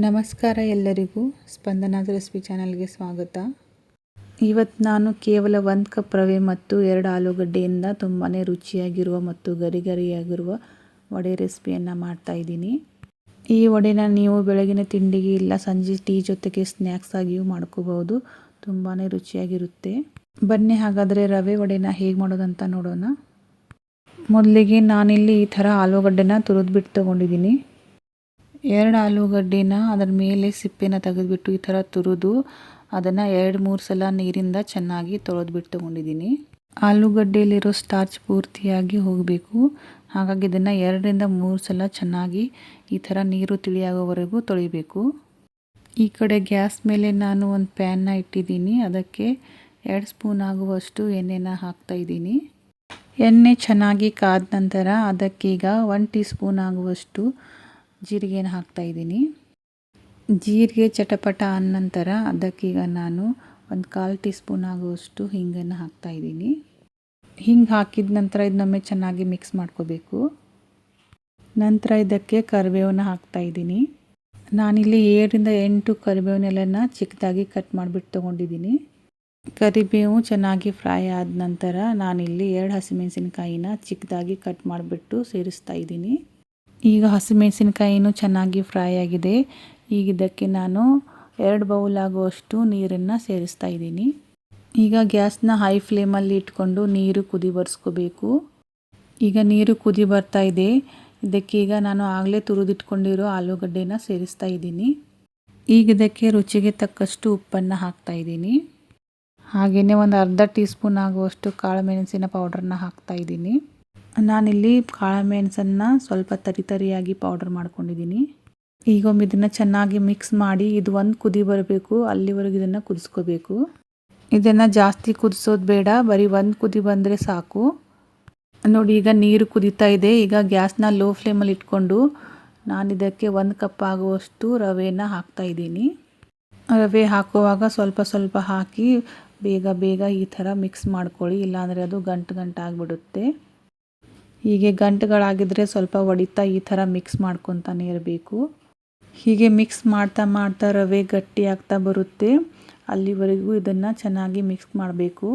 ನಮಸ್ಕಾರ ಎಲ್ಲರಿಗೂ ಸ್ಪಂದನಾದ ರೆಸಿಪಿ ಚಾನಲ್ಗೆ ಸ್ವಾಗತ. ಇವತ್ತು ನಾನು ಕೇವಲ ಒಂದು ಕಪ್ ರವೆ ಮತ್ತು ಎರಡು ಆಲೂಗಡ್ಡೆಯಿಂದ ತುಂಬಾ ರುಚಿಯಾಗಿರುವ ಮತ್ತು ಗರಿಗರಿಯಾಗಿರುವ ವಡೆ ರೆಸಿಪಿಯನ್ನು ಮಾಡ್ತಾಯಿದ್ದೀನಿ ಈ ವಡೆನ ನೀವು ಬೆಳಗಿನ ತಿಂಡಿಗೆ ಇಲ್ಲ ಸಂಜೆ ಟೀ ಜೊತೆಗೆ ಸ್ನ್ಯಾಕ್ಸ್ ಆಗಿಯೂ ಮಾಡ್ಕೋಬಹುದು. ತುಂಬಾ ರುಚಿಯಾಗಿರುತ್ತೆ. ಬನ್ನಿ ಹಾಗಾದರೆ ರವೆ ವಡೆನ ಹೇಗೆ ಮಾಡೋದಂತ ನೋಡೋಣ. ಮೊದಲಿಗೆ ನಾನಿಲ್ಲಿ ಈ ಥರ ಆಲೂಗಡ್ಡೆನ ತುರಿದ್ಬಿಟ್ಟು ತೊಗೊಂಡಿದ್ದೀನಿ. ಎರಡು ಆಲೂಗಡ್ಡೆನ ಅದರ ಮೇಲೆ ಸಿಪ್ಪೆನ ತೆಗೆದುಬಿಟ್ಟು ಈ ಥರ ತುರಿದು ಅದನ್ನು ಎರಡು ಮೂರು ಸಲ ನೀರಿಂದ ಚೆನ್ನಾಗಿ ತೊಳೆದ್ಬಿಟ್ಟು ತೊಗೊಂಡಿದ್ದೀನಿ. ಆಲೂಗಡ್ಡೆಯಲ್ಲಿರೋ ಸ್ಟಾರ್ಚ್ ಪೂರ್ತಿಯಾಗಿ ಹೋಗಬೇಕು. ಹಾಗಾಗಿ ಇದನ್ನು ಎರಡರಿಂದ ಮೂರು ಸಲ ಚೆನ್ನಾಗಿ ಈ ಥರ ನೀರು ತಿಳಿಯಾಗೋವರೆಗೂ ತೊಳಿಬೇಕು. ಈ ಕಡೆ ಗ್ಯಾಸ್ ಮೇಲೆ ನಾನು ಒಂದು ಪ್ಯಾನ್ನ ಇಟ್ಟಿದ್ದೀನಿ. ಅದಕ್ಕೆ ಎರಡು ಸ್ಪೂನ್ ಆಗುವಷ್ಟು ಎಣ್ಣೆನ ಹಾಕ್ತಾಯಿದ್ದೀನಿ ಎಣ್ಣೆ ಚೆನ್ನಾಗಿ ಕಾದ ನಂತರ ಅದಕ್ಕೀಗ ಒನ್ ಟೀ ಸ್ಪೂನ್ ಆಗುವಷ್ಟು ಜೀರಿಗೆನ ಹಾಕ್ತಾಯಿದ್ದೀನಿ ಜೀರಿಗೆ ಚಟಪಟ ಅಂದ ನಂತರ ಅದಕ್ಕೀಗ ನಾನು ಒಂದು ಕಾಲು ಟೀ ಸ್ಪೂನ್ ಆಗುವಷ್ಟು ಹಿಂಗನ್ನು ಹಾಕ್ತಾಯಿದ್ದೀನಿ ಹಿಂಗೆ ಹಾಕಿದ ನಂತರ ಇದನ್ನೊಮ್ಮೆ ಚೆನ್ನಾಗಿ ಮಿಕ್ಸ್ ಮಾಡ್ಕೋಬೇಕು. ನಂತರ ಇದಕ್ಕೆ ಕರಿಬೇವನ್ನ ಹಾಕ್ತಾಯಿದ್ದೀನಿ ನಾನಿಲ್ಲಿ ಏಳರಿಂದ ಎಂಟು ಕರಿಬೇವನ್ನೆಲ್ಲನ ಚಿಕ್ಕದಾಗಿ ಕಟ್ ಮಾಡಿಬಿಟ್ಟು ತೊಗೊಂಡಿದ್ದೀನಿ. ಕರಿಬೇವು ಚೆನ್ನಾಗಿ ಫ್ರೈ ಆದ ನಂತರ ನಾನಿಲ್ಲಿ ಎರಡು ಹಸಿಮೆಣಸಿನ್ಕಾಯಿನ ಚಿಕ್ಕದಾಗಿ ಕಟ್ ಮಾಡಿಬಿಟ್ಟು ಸೇರಿಸ್ತಾ ಇದ್ದೀನಿ. ಈಗ ಹಸಿಮೆಣಸಿನ್ಕಾಯಿನೂ ಚೆನ್ನಾಗಿ ಫ್ರೈ ಆಗಿದೆ. ಈಗ ಇದಕ್ಕೆ ನಾನು ಎರಡು ಬೌಲ್ ಆಗುವಷ್ಟು ನೀರನ್ನು ಸೇರಿಸ್ತಾ ಇದ್ದೀನಿ. ಈಗ ಗ್ಯಾಸ್ನ ಹೈ ಫ್ಲೇಮಲ್ಲಿ ಇಟ್ಕೊಂಡು ನೀರು ಕುದಿ ಬರ್ಸ್ಕೋಬೇಕು. ಈಗ ನೀರು ಕುದಿ ಬರ್ತಾ ಇದೆ. ಇದಕ್ಕೆ ಈಗ ನಾನು ಆಗಲೇ ತುರಿದಿಟ್ಕೊಂಡಿರೋ ಆಲೂಗಡ್ಡೆನ ಸೇರಿಸ್ತಾ ಇದ್ದೀನಿ. ಈಗ ಇದಕ್ಕೆ ರುಚಿಗೆ ತಕ್ಕಷ್ಟು ಉಪ್ಪನ್ನು ಹಾಕ್ತಾ ಇದ್ದೀನಿ. ಹಾಗೆಯೇ ಒಂದು ಅರ್ಧ ಟೀ ಸ್ಪೂನ್ ಆಗುವಷ್ಟು ಕಾಳು ಮೆಣಸಿನ ಪೌಡ್ರನ್ನ ಹಾಕ್ತಾ ಇದ್ದೀನಿ. ನಾನಿಲ್ಲಿ ಕಾಳುಮೆಣಸನ್ನು ಸ್ವಲ್ಪ ತರಿ ತರಿಯಾಗಿ ಪೌಡರ್ ಮಾಡ್ಕೊಂಡಿದ್ದೀನಿ ಈಗ ಒಮ್ಮೆ ಇದನ್ನು ಚೆನ್ನಾಗಿ ಮಿಕ್ಸ್ ಮಾಡಿ ಇದು ಒಂದು ಕುದಿ ಬರಬೇಕು, ಅಲ್ಲಿವರೆಗೂ ಇದನ್ನು ಕುದಿಸ್ಕೋಬೇಕು. ಇದನ್ನು ಜಾಸ್ತಿ ಕುದಿಸೋದು ಬೇಡ, ಬರೀ ಒಂದು ಕುದಿ ಬಂದರೆ ಸಾಕು. ನೋಡಿ, ಈಗ ನೀರು ಕುದೀತಾ ಇದೆ. ಈಗ ಗ್ಯಾಸ್ನ ಲೋ ಫ್ಲೇಮಲ್ಲಿ ಇಟ್ಕೊಂಡು ನಾನು ಇದಕ್ಕೆ ಒಂದು ಕಪ್ ಆಗುವಷ್ಟು ರವೆನ ಹಾಕ್ತಾ ಇದ್ದೀನಿ. ರವೆ ಹಾಕುವಾಗ ಸ್ವಲ್ಪ ಸ್ವಲ್ಪ ಹಾಕಿ ಬೇಗ ಬೇಗ ಈ ಥರ ಮಿಕ್ಸ್ ಮಾಡ್ಕೊಳ್ಳಿ, ಇಲ್ಲಾಂದರೆ ಅದು ಗಂಟು ಗಂಟು ಆಗಿಬಿಡುತ್ತೆ ಹೀಗೆ ಗಂಟುಗಳಾಗಿದ್ದರೆ ಸ್ವಲ್ಪ ಒಡಿತಾ ಈ ಥರ ಮಿಕ್ಸ್ ಮಾಡ್ಕೊತಾನೆ ಇರಬೇಕು. ಹೀಗೆ ಮಿಕ್ಸ್ ಮಾಡ್ತಾ ಮಾಡ್ತಾ ರವೆ ಗಟ್ಟಿ ಆಗ್ತಾ ಬರುತ್ತೆ. ಅಲ್ಲಿವರೆಗೂ ಇದನ್ನು ಚೆನ್ನಾಗಿ ಮಿಕ್ಸ್ ಮಾಡಬೇಕು.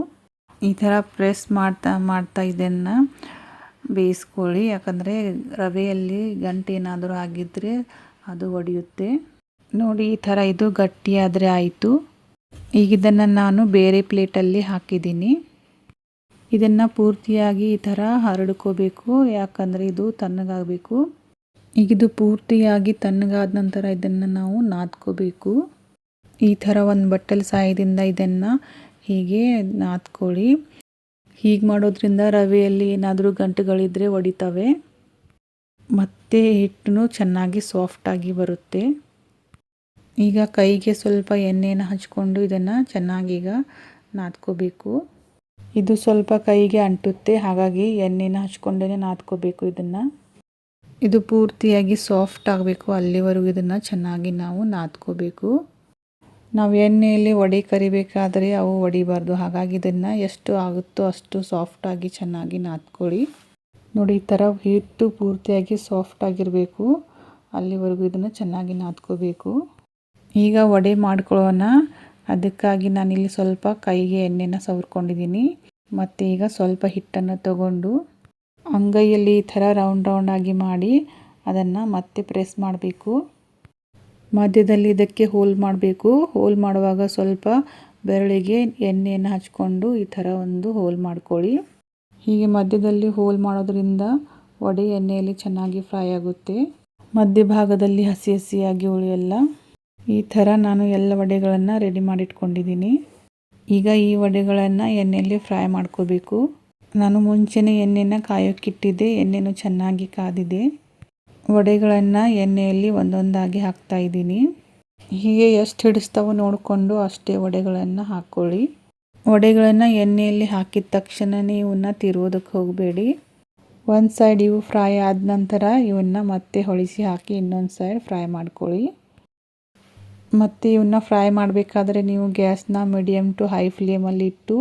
ಈ ಥರ ಪ್ರೆಸ್ ಮಾಡ್ತಾ ಮಾಡ್ತಾ ಇದನ್ನು ಬೇಯಿಸ್ಕೊಳ್ಳಿ. ಯಾಕಂದರೆ ರವೆಯಲ್ಲಿ ಗಂಟು ಏನಾದರೂ ಆಗಿದ್ದರೆ ಅದು ಒಡೆಯುತ್ತೆ. ನೋಡಿ, ಈ ಥರ ಇದು ಗಟ್ಟಿಯಾದರೆ ಆಯಿತು. ಈಗ ಇದನ್ನು ನಾನು ಬೇರೆ ಪ್ಲೇಟಲ್ಲಿ ಹಾಕಿದ್ದೀನಿ. ಇದನ್ನು ಪೂರ್ತಿಯಾಗಿ ಈ ಥರ ಹರಡ್ಕೋಬೇಕು. ಯಾಕಂದರೆ ಇದು ತಣ್ಣಗಾಗಬೇಕು. ಈಗ ಇದು ಪೂರ್ತಿಯಾಗಿ ತಣ್ಣಗಾದ ನಂತರ ಇದನ್ನು ನಾವು ನಾದ್ಕೋಬೇಕು. ಈ ಥರ ಒಂದು ಬಟ್ಟಲ್ ಸಹಾಯದಿಂದ ಇದನ್ನು ಹೀಗೆ ನಾದ್ಕೊಳ್ಳಿ. ಹೀಗೆ ಮಾಡೋದ್ರಿಂದ ರವೆಯಲ್ಲಿ ಏನಾದರೂ ಗಂಟುಗಳಿದ್ದರೆ ಒಡಿತವೆ ಮತ್ತು ಹಿಟ್ಟು ಚೆನ್ನಾಗಿ ಸಾಫ್ಟಾಗಿ ಬರುತ್ತೆ. ಈಗ ಕೈಗೆ ಸ್ವಲ್ಪ ಎಣ್ಣೆನ ಹಚ್ಕೊಂಡು ಇದನ್ನು ಈಗ ನಾದ್ಕೋಬೇಕು. ಇದು ಸ್ವಲ್ಪ ಕೈಗೆ ಅಂಟುತ್ತೆ, ಹಾಗಾಗಿ ಎಣ್ಣೆನ ಹಚ್ಕೊಂಡೇ ನಾದ್ಕೋಬೇಕು ಇದನ್ನು. ಇದು ಪೂರ್ತಿಯಾಗಿ ಸಾಫ್ಟ್ ಆಗಬೇಕು, ಅಲ್ಲಿವರೆಗೂ ಇದನ್ನು ಚೆನ್ನಾಗಿ ನಾವು ನಾದ್ಕೋಬೇಕು. ನಾವು ಎಣ್ಣೆಯಲ್ಲಿ ವಡೆ ಕರಿಬೇಕಾದರೆ ಅವು ಒಡಿಬಾರ್ದು ಹಾಗಾಗಿ ಇದನ್ನು ಎಷ್ಟು ಆಗುತ್ತೋ ಅಷ್ಟು ಸಾಫ್ಟಾಗಿ ಚೆನ್ನಾಗಿ ನಾದ್ಕೊಳ್ಳಿ. ನೋಡಿ, ಈ ಥರ ಹಿಟ್ಟು ಪೂರ್ತಿಯಾಗಿ ಸಾಫ್ಟ್ ಆಗಿರಬೇಕು, ಅಲ್ಲಿವರೆಗೂ ಇದನ್ನು ಚೆನ್ನಾಗಿ ನಾದ್ಕೋಬೇಕು. ಈಗ ವಡೆ ಮಾಡ್ಕೊಳ್ಳೋಣ. ಅದಕ್ಕಾಗಿ ನಾನಿಲ್ಲಿ ಸ್ವಲ್ಪ ಕೈಗೆ ಎಣ್ಣೆನ ಸವರ್ಕೊಂಡಿದ್ದೀನಿ ಮತ್ತು ಈಗ ಸ್ವಲ್ಪ ಹಿಟ್ಟನ್ನು ತಗೊಂಡು ಅಂಗೈಯಲ್ಲಿ ಈ ಥರ ರೌಂಡ್ ರೌಂಡಾಗಿ ಮಾಡಿ ಅದನ್ನು ಮತ್ತೆ ಪ್ರೆಸ್ ಮಾಡಬೇಕು. ಮಧ್ಯದಲ್ಲಿ ಇದಕ್ಕೆ ಹೋಲ್ ಮಾಡಬೇಕು. ಹೋಲ್ ಮಾಡುವಾಗ ಸ್ವಲ್ಪ ಬೆರಳಿಗೆ ಎಣ್ಣೆಯನ್ನು ಹಚ್ಕೊಂಡು ಈ ಥರ ಒಂದು ಹೋಲ್ ಮಾಡ್ಕೊಳ್ಳಿ. ಹೀಗೆ ಮಧ್ಯದಲ್ಲಿ ಹೋಲ್ ಮಾಡೋದ್ರಿಂದ ವಡೆ ಎಣ್ಣೆಯಲ್ಲಿ ಚೆನ್ನಾಗಿ ಫ್ರೈ ಆಗುತ್ತೆ. ಮಧ್ಯಭಾಗದಲ್ಲಿ ಹಸಿ ಹಸಿಯಾಗಿ ಉಳಿಯಲ್ಲ. ಈ ಥರ ನಾನು ಎಲ್ಲ ವಡೆಗಳನ್ನು ರೆಡಿ ಮಾಡಿಟ್ಕೊಂಡಿದ್ದೀನಿ. ಈಗ ಈ ವಡೆಗಳನ್ನು ಎಣ್ಣೆಯಲ್ಲಿ ಫ್ರೈ ಮಾಡ್ಕೋಬೇಕು. ನಾನು ಮುಂಚೆನೇ ಎಣ್ಣೆನ ಕಾಯೋಕ್ಕಿಟ್ಟಿದ್ದೆ, ಎಣ್ಣೆನೂ ಚೆನ್ನಾಗಿ ಕಾದಿದೆ. ವಡೆಗಳನ್ನು ಎಣ್ಣೆಯಲ್ಲಿ ಒಂದೊಂದಾಗಿ ಹಾಕ್ತಾ ಇದ್ದೀನಿ. ಹೀಗೆ ಎಷ್ಟು ಹಿಡಿಸ್ತಾವೋ ನೋಡಿಕೊಂಡು ಅಷ್ಟೇ ವಡೆಗಳನ್ನು ಹಾಕ್ಕೊಳ್ಳಿ ವಡೆಗಳನ್ನು ಎಣ್ಣೆಯಲ್ಲಿ ಹಾಕಿದ ತಕ್ಷಣವೇ ಇವನ್ನ ತಿರುವುದಕ್ಕೆ ಹೋಗಬೇಡಿ. ಒಂದು ಸೈಡ್ ಇವು ಫ್ರೈ ಆದ ನಂತರ ಇವನ್ನ ಮತ್ತೆ ಹೊಳಿಸಿ ಹಾಕಿ ಇನ್ನೊಂದು ಸೈಡ್ ಫ್ರೈ ಮಾಡ್ಕೊಳ್ಳಿ. ಮತ್ತು ಇವನ್ನ ಫ್ರೈ ಮಾಡಬೇಕಾದ್ರೆ ನೀವು ಗ್ಯಾಸ್ನ ಮೀಡಿಯಮ್ ಟು ಹೈ ಫ್ಲೇಮಲ್ಲಿ ಇಟ್ಟು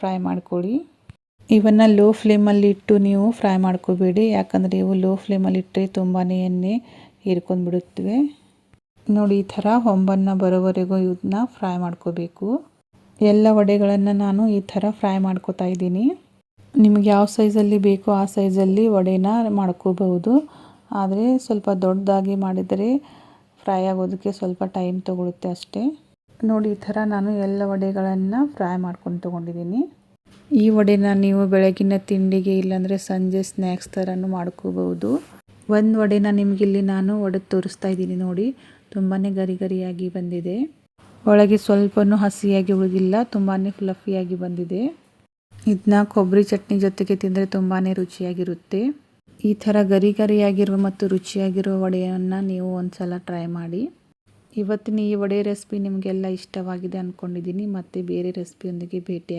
ಫ್ರೈ ಮಾಡ್ಕೊಳ್ಳಿ. ಇವನ್ನು ಲೋ ಫ್ಲೇಮಲ್ಲಿ ಇಟ್ಟು ನೀವು ಫ್ರೈ ಮಾಡ್ಕೋಬೇಡಿ. ಯಾಕಂದರೆ ಇವು ಲೋ ಫ್ಲೇಮಲ್ಲಿ ಇಟ್ಟರೆ ತುಂಬಾ ಎಣ್ಣೆ ಹೀರ್ಕೊಂಡ್ಬಿಡುತ್ತವೆ ನೋಡಿ, ಈ ಥರ ಹೊಂಬನ್ನು ಬರೋವರೆಗೂ ಇವನ್ನ ಫ್ರೈ ಮಾಡ್ಕೋಬೇಕು. ಎಲ್ಲ ವಡೆಗಳನ್ನು ನಾನು ಈ ಥರ ಫ್ರೈ ಮಾಡ್ಕೋತಾ ಇದ್ದೀನಿ. ನಿಮಗೆ ಯಾವ ಸೈಜಲ್ಲಿ ಬೇಕೋ ಆ ಸೈಜಲ್ಲಿ ವಡೆನ ಮಾಡ್ಕೋಬಹುದು. ಆದರೆ ಸ್ವಲ್ಪ ದೊಡ್ಡದಾಗಿ ಮಾಡಿದರೆ ಫ್ರೈ ಆಗೋದಕ್ಕೆ ಸ್ವಲ್ಪ ಟೈಮ್ ತೊಗೊಳುತ್ತೆ ಅಷ್ಟೇ. ನೋಡಿ, ಈ ಥರ ನಾನು ಎಲ್ಲ ವಡೆಗಳನ್ನು ಫ್ರೈ ಮಾಡ್ಕೊಂಡು ತೊಗೊಂಡಿದ್ದೀನಿ. ಈ ವಡೆನ ನೀವು ಬೆಳಗಿನ ತಿಂಡಿಗೆ ಇಲ್ಲಾಂದರೆ ಸಂಜೆ ಸ್ನ್ಯಾಕ್ಸ್ ಥರನೂ ಮಾಡ್ಕೋಬಹುದು. ಒಂದು ವಡೆನ ನಿಮಗಿಲ್ಲಿ ನಾನು ಒಡೆದು ತೋರಿಸ್ತಾ ಇದ್ದೀನಿ ನೋಡಿ. ತುಂಬಾ ಗರಿ ಗರಿಯಾಗಿ ಬಂದಿದೆ. ಒಳಗೆ ಸ್ವಲ್ಪನೂ ಹಸಿಯಾಗಿ ಉಳಿದಿಲ್ಲ ತುಂಬಾ ಫ್ಲಫಿಯಾಗಿ ಬಂದಿದೆ. ಇದನ್ನ ಕೊಬ್ಬರಿ ಚಟ್ನಿ ಜೊತೆಗೆ ತಿಂದರೆ ತುಂಬಾ ರುಚಿಯಾಗಿರುತ್ತೆ. ಈ ಥರ ಗರಿ ಗರಿಯಾಗಿರುವ ಮತ್ತು ರುಚಿಯಾಗಿರುವ ವಡೆಯನ್ನು ನೀವು ಒಂದ್ಸಲ ಟ್ರೈ ಮಾಡಿ. ಇವತ್ತಿನ ಈ ವಡೆ ರೆಸಿಪಿ ನಿಮಗೆಲ್ಲ ಇಷ್ಟವಾಗಿದೆ ಅಂದ್ಕೊಂಡಿದ್ದೀನಿ ಮತ್ತು ಬೇರೆ ರೆಸಿಪಿಯೊಂದಿಗೆ ಭೇಟಿಯಾಗ